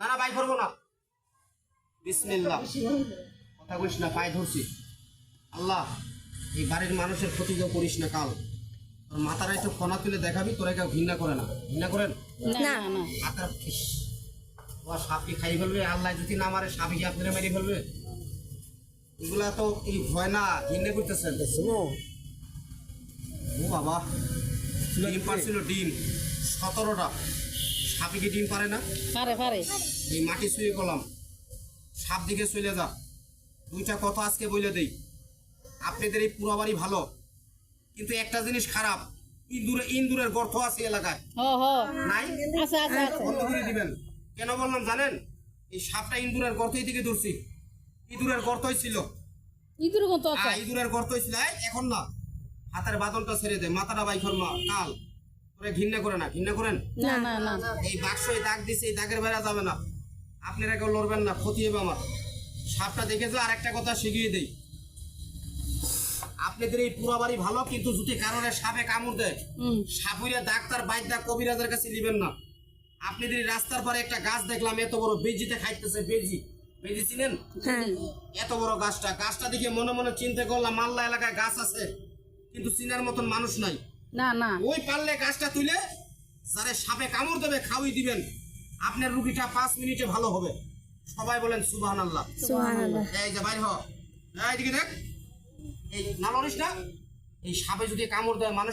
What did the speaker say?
না না বাই করব না। বিসমিল্লাহ। কথা কইস না পায়ে ধরছি। আল্লাহ এই বাড়ির মানুষের ক্ষতি কেউ করিস না কাল। তোর মাথার একটু ফোনা তুলে দেখাবি তোরা কেউ ঘৃণা করে না। ঘৃণা করেন? না না সাপকে খাই ফেলবে আল্লাহ যদি না মারে সাপে কি আপনারা মেরে ফেলবে? এগুলা তো এই ভয় না ঘৃণা করতেছেন। ও বাবা ডিম পারছিল ডিম। সতেরোটা। সাপে কি ডিম পারে না? পারে পারে। এই মাটি শুয়ে গেলাম। সাপ দিকে চলে যা। দুইটা কথা আজকে বলে দেই। আপনাদের এই পুরো বাড়ি ভালো কিন্তু একটা জিনিস খারাপ। ইন্দুরে ইন্দুরের গর্ত আছে এলাকায়। নাই? বন্ধ করে দিবেন। কেন বললাম জানেন? এই সাপটা ইন্দুরের গর্তই থেকে ধরছি। ইঁদুরের গর্তই ছিল। ইঁদুর মতো আছে। ইঁদুরের গর্তই ছিল। এখন না। হাতের বাদলটা ছেড়ে দে। মাথাটা বাইখর মা। কাল। ঘৃণা করে না ঘৃণা করেন? না না না। এই দাগ দিছে এই দাগের বেড়া যাবে না। আপনারা কেউ লড়বেন না ক্ষতি হবে আমার। সাপটা দেখেছ আর একটা কথা শিখিয়ে দেই। আপনাদের এই পুরা বাড়ি ভালো কিন্তু যদি কারণে সাপে কামড় দেয় হুম। সাপুরিয়া ডাক্তার বাইদা কবিরাজের কাছে নেবেন না। আপনাদের রাস্তার পরে একটা গাছ দেখলাম এত বড় বেজিতে খাইতেছে বেজি। বেজি চিনেন? এত বড় গাছটা। গাছটা দেখে মনে মনে চিন্তা করলাম মাল্লা এলাকায় গাছ আছে কিন্তু চিনার মতন মানুষ নাই। না না। ওই পারলে গাছটা তুলে যারে সাপে কামড় দেবে খাওয়াই দিবেন। আপনার রুগীটা পাঁচ মিনিটে ভালো হবে। সবাই বলেন সুবাহ আল্লাহ এই যে বাইর হ। এইদিকে দেখ। এই না লড়িস না। এই সাপে যদি কামড় দেয় মানুষ